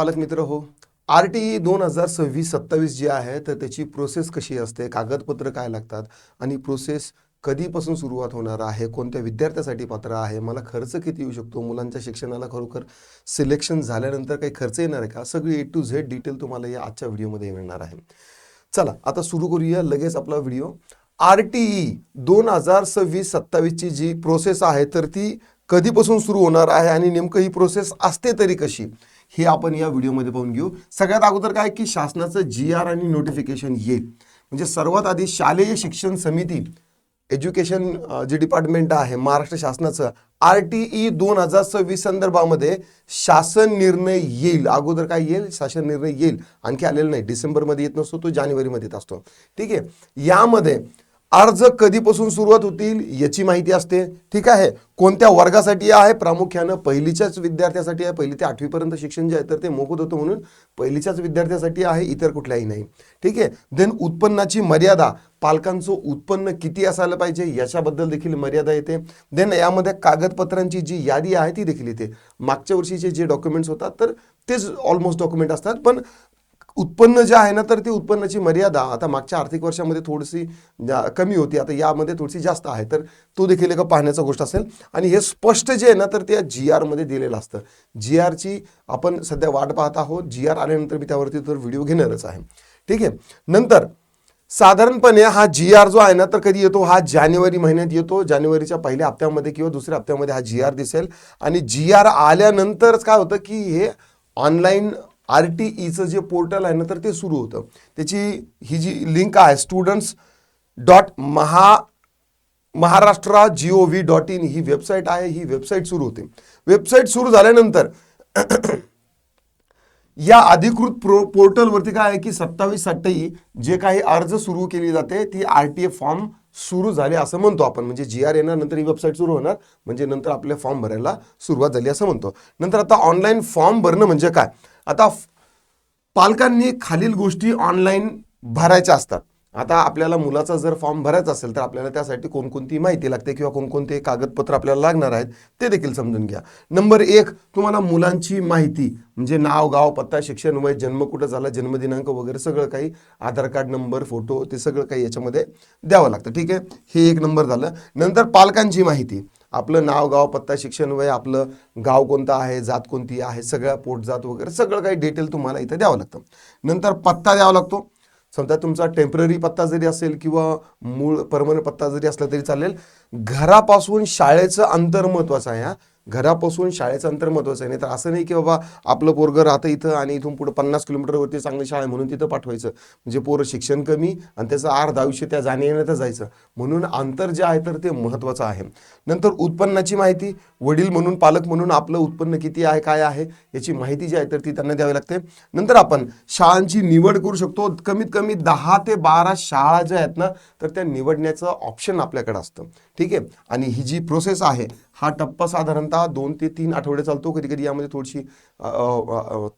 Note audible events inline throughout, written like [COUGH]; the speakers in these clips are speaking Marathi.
पालक मित्र हो. आर टी ई दोन हजार सव्वीस सत्तावीस जी आहे तर त्याची प्रोसेस कशी असते? कागदपत्र काय लागतात? आणि प्रोसेस कधीपासून सुरुवात होणार आहे? कोणत्या विद्यार्थ्यासाठी पात्र आहे? मला खर्च किती येऊ शकतो? मुलांच्या शिक्षणाला खरोखर सिलेक्शन झाल्यानंतर काही खर्च येणार आहे का? सगळी ए टू झेड डिटेल तुम्हाला या आजच्या व्हिडिओमध्ये मिळणार आहे. चला आता सुरू करूया लगेच आपला व्हिडिओ. आर टी ई दोन हजार सव्वीस सत्तावीसची जी प्रोसेस आहे तर ती कधीपासून सुरू होणार आहे? आणि नेमकं ही प्रोसेस असते तरी कशी? हे आपण या व्हिडिओमध्ये पाहून घेऊ. सगळ्यात अगोदर काय की शासनाचं जी आर आणि नोटिफिकेशन येईल म्हणजे सर्वात आधी शालेय शिक्षण समिती एज्युकेशन जे डिपार्टमेंट आहे महाराष्ट्र शासनाचं आर टी ई दोन हजार सव्वीस संदर्भामध्ये शासन निर्णय येईल. अगोदर काय येईल? शासन निर्णय येईल. आणखी आलेला नाही. डिसेंबरमध्ये येत नसतो तो जानेवारीमध्ये येत असतो. ठीक आहे? यामध्ये अर्ज कधीपासून सुरुवात होतील याची माहिती असते. ठीक आहे? कोणत्या वर्गासाठी आहे? प्रामुख्यानं पहिलीच्याच विद्यार्थ्यासाठी आहे. पहिली ते आठवीपर्यंत शिक्षण जे आहे तर ते मोफत होतं म्हणून पहिलीच्याच विद्यार्थ्यासाठी आहे इतर कुठल्याही नाही. ठीक आहे? देन उत्पन्नाची मर्यादा. पालकांचं उत्पन्न किती असायला पाहिजे? याच्याबद्दल देखील मर्यादा येते. देन यामध्ये कागदपत्रांची जी यादी आहे ती देखील येते. मागच्या वर्षीचे जे डॉक्युमेंट्स होतात तर तेच ऑलमोस्ट डॉक्युमेंट असतात. पण उत्पन्न जे आहे ना तर ती उत्पन्नाची मर्यादा आता मागच्या आर्थिक वर्षामध्ये थोडीशी कमी होती आता यामध्ये थोडीशी जास्त आहे तर तो देखील एक पाहण्याचा गोष्ट असेल. आणि हे स्पष्ट जे आहे ना तर ते जी आरमध्ये दिलेलं असतं. जी आरची आपण सध्या वाट पाहत आहोत. जी आर आल्यानंतर मी त्यावरती तर व्हिडिओ घेणारच आहे. ठीक आहे? नंतर साधारणपणे हा जी आर जो आहे ना तर कधी येतो? हा जानेवारी महिन्यात येतो. जानेवारीच्या पहिल्या हप्त्यामध्ये किंवा दुसऱ्या हप्त्यामध्ये हा जी आर दिसेल. आणि जी आर आल्यानंतरच काय होतं की हे ऑनलाईन आर टी ईचं जे पोर्टल आहे ना तर ते सुरू होतं. त्याची ही जी लिंक आहे students dot Maha Maharashtra G O V dot in he website आहे ही वेबसाईट सुरू होते. वेबसाईट सुरू झाल्यानंतर [CLEARS THROAT] या अधिकृत प्रो पोर्टलवरती काय आहे की सत्तावीससाठी जे काही अर्ज सुरू केली जाते ती आर टी ए फॉर्म सुरू झाले असं म्हणतो आपण. म्हणजे जी आर येणार नंतर ही वेबसाईट सुरू होणार म्हणजे नंतर आपले फॉर्म भरायला सुरुवात झाली असं म्हणतो. नंतर आता ऑनलाईन फॉर्म भरणं म्हणजे काय? आता पालकांनी खालील गोष्टी ऑनलाईन भरायच्या असतात. आता आपल्याला मुलाचा जर फॉर्म भरायचा असेल तर आपल्याला त्यासाठी कोणकोणती माहिती लागते किंवा कोणकोणते कागदपत्र आपल्याला लागणार आहेत ते देखील समजून घ्या. नंबर एक तुम्हाला मुलांची माहिती म्हणजे नाव गाव पत्ता शिक्षण वय जन्म कुठं झाला जन्मदिनांक वगैरे सगळं काही आधार कार्ड नंबर फोटो ते सगळं काही याच्यामध्ये द्यावं लागतं. ठीक आहे? हे एक नंबर झालं. नंतर पालकांची माहिती. आपलं नाव गाव पत्ता शिक्षण वय आपलं गाव कोणतं आहे जात कोणती आहे सगळ्या पोटजात वगैरे सगळं काही डिटेल तुम्हाला इथं द्यावं लागतं. नंतर पत्ता द्यावा लागतो. समजा तुमचा टेंपररी पत्ता जरी असेल किंवा मूळ परमनंट पत्ता जरी असला तरी चालेल. घरापासून शाळेचं अंतर महत्वाचं आहे हा. घरापासून शाळेचं अंतर महत्वाचं आहे. नाही तर असं नाही की बाबा आपलं पोरगं राहतं इथं आणि इथून पुढे पन्नास किलोमीटरवरती चांगली शाळा आहे म्हणून तिथं पाठवायचं. म्हणजे पोरं शिक्षण कमी आणि त्याचं अर्ध आयुष्य त्या जाण्या येण्यातच जायचं. म्हणून अंतर जे आहे तर ते महत्त्वाचं आहे. नंतर उत्पन्नाची माहिती वडील म्हणून पालक म्हणून आपलं उत्पन्न किती आहे काय आहे याची माहिती जी आहे तर ती त्यांना द्यावी लागते. नंतर आपण शाळांची निवड करू शकतो. कमीत कमी दहा ते बारा शाळा ज्या आहेत ना तर त्या निवडण्याचं ऑप्शन आपल्याकडे असतं. ठीक आहे? आणि ही जी प्रोसेस आहे हा टप्पा साधारणतः दोन ते तीन आठवडे चालतो. कधी कधी यामध्ये थोडीशी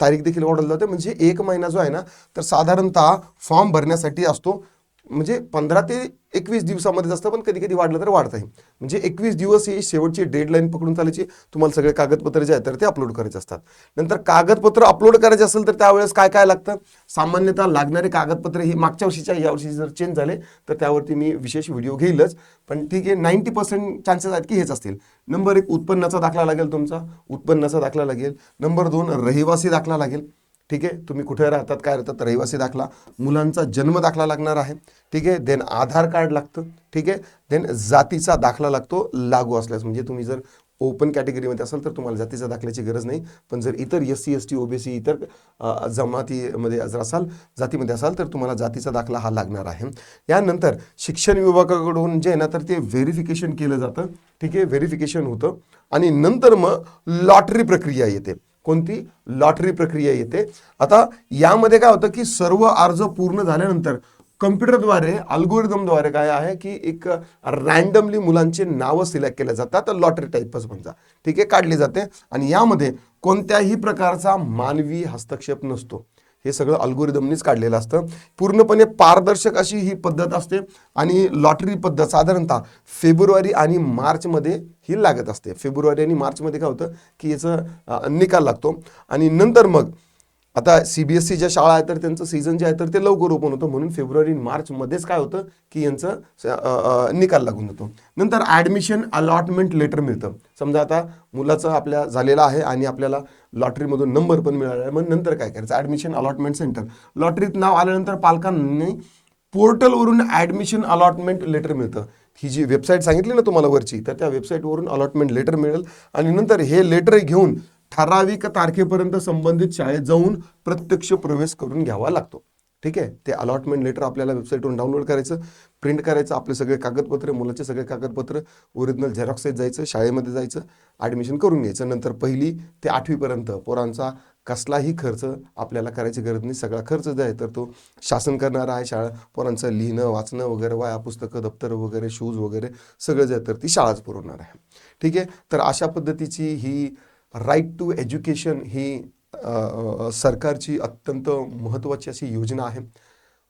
तारीख देखील वाढवली जाते म्हणजे एक महिना जो आहे ना तर साधारणतः फॉर्म भरण्यासाठी असतो. म्हणजे पंधरा ते एकवीस दिवसामध्येच असतं पण कधी कधी वाढलं तर वाढतंही म्हणजे एकवीस दिवस ही शेवटची डेडलाईन पकडून चालायची तुम्हाला सगळे कागदपत्र जे आहेत तर ते अपलोड करायचे असतात. नंतर कागदपत्र अपलोड करायचे असेल तर त्यावेळेस काय काय लागतं? सामान्यतः लागणारे कागदपत्र ही मागच्या वर्षीच्या या वर्षी जर चेंज झाले तर त्यावरती मी विशेष व्हिडिओ घेईलच. पण ठीक आहे नाईन्टी पर्सेंट चान्सेस आहेत की हेच असतील. नंबर एक उत्पन्नाचा दाखला लागेल तुमचा. उत्पन्नाचा दाखला लागेल. नंबर दोन रहिवासी दाखला लागेल. ठीक आहे? तुम्ही कुठे राहतात काय राहतात रहिवासी दाखला. मुलांचा जन्म दाखला लागणार आहे. ठीक आहे? देन आधार कार्ड लागतं. ठीक आहे? देन जातीचा दाखला लागतो लागू असल्यास. म्हणजे तुम्ही जर ओपन कॅटेगरीमध्ये असाल तर तुम्हाला जातीचा दाखल्याची गरज नाही. पण जर इतर S C S T OBC इतर जमातीमध्ये जर असाल जातीमध्ये असाल तर तुम्हाला जातीचा दाखला हा लागणार आहे. यानंतर शिक्षण विभागाकडून जे आहे ना तर ते व्हेरिफिकेशन केलं जातं. ठीक आहे? व्हेरिफिकेशन होतं. आणि नंतर मग लॉटरी प्रक्रिया येते. कोणती? लॉटरी प्रक्रिया येते. आता यामध्ये काय होतं की सर्व अर्ज पूर्ण झाल्यानंतर कम्प्युटरद्वारे अल्गोरिदमद्वारे काय आहे की एक रँडमली मुलांचे नावं सिलेक्ट केल्या जातात. लॉटरी टाईपच म्हणता ठीक आहे काढली जाते. आणि यामध्ये कोणत्याही प्रकारचा मानवी हस्तक्षेप नसतो. हे सगळं अल्गोरिदमनीच काढलेलं असतं. पूर्णपणे पारदर्शक अशी ही पद्धत असते आणि लॉटरी पद्धत साधारणतः फेब्रुवारी आणि मार्चमध्ये ही लागत असते. फेब्रुवारी आणि मार्चमध्ये काय होतं की याचं निकाल लागतो. आणि नंतर मग आता सी बी एस सी ज्या शाळा आहेत तर त्यांचं सीझन जे आहे तर ते लवकर ओपन होतं. म्हणून फेब्रुवारी मार्चमध्येच काय होतं की यांचं निकाल लागून जातो. नंतर ॲडमिशन अलॉटमेंट लेटर मिळतं. समजा आता मुलाचं आपल्या झालेलं आहे आणि आपल्याला लॉटरीमधून नंबर पण मिळाला आहे. मग नंतर काय करायचं? ॲडमिशन अलॉटमेंट सेंटर लॉटरीत नाव आल्यानंतर पालकांनी पोर्टलवरून ॲडमिशन अलॉटमेंट लेटर मिळतं. ही जी वेबसाईट सांगितली ना तुम्हाला वरची तर त्या वेबसाईटवरून अलॉटमेंट लेटर मिळेल. आणि नंतर हे लेटर घेऊन ठराविक तारखेपर्यंत संबंधित शाळेत जाऊन प्रत्यक्ष प्रवेश करून घ्यावा लागतो. ठीक आहे? ते अलॉटमेंट लेटर आपल्याला वेबसाईटवरून डाउनलोड करायचं प्रिंट करायचं आपले सगळे कागदपत्र मुलाचे सगळे कागदपत्र ओरिजिनल झेरॉक्सेस जायचं शाळेमध्ये जायचं ॲडमिशन करून घ्यायचं. नंतर पहिली ते आठवीपर्यंत पोरांचा कसलाही खर्च आपल्याला करायची गरज नाही. सगळा खर्च जो आहे तर तो शासन करणारा आहे शाळा. पोरांचं लिहिणं वाचणं वगैरे वाया पुस्तकं दप्तर वगैरे शूज वगैरे सगळं जे आहे तर ती शाळाच पुरवणार आहे. ठीक आहे? तर अशा पद्धतीची ही राईट टू एज्युकेशन ही सरकारची अत्यंत महत्त्वाची अशी योजना आहे.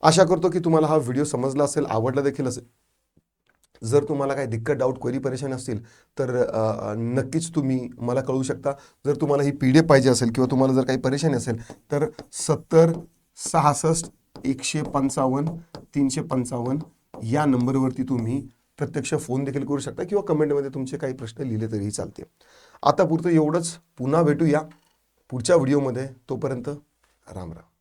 आशा करतो की तुम्हाला हा व्हिडिओ समजला असेल आवडला देखील असेल. जर तुम्हाला काही दिक्कत डाऊट क्वेरी परेशान असतील तर नक्कीच तुम्ही मला कळवू शकता. जर तुम्हाला ही पी डी एफ पाहिजे असेल किंवा तुम्हाला जर काही परेशानी असेल तर सत्तर सहासष्ट एकशे पंचावन्न तीनशे पंचावन्न या नंबरवरती तुम्ही प्रत्यक्ष फोन देखील करू शकता किंवा कमेंटमध्ये तुमचे काही प्रश्न लिहिले तरीही चालते आता पुरतं एवढंच. पुन्हा भेटूया पुढच्या व्हिडिओमध्ये. तोपर्यंत राम राम.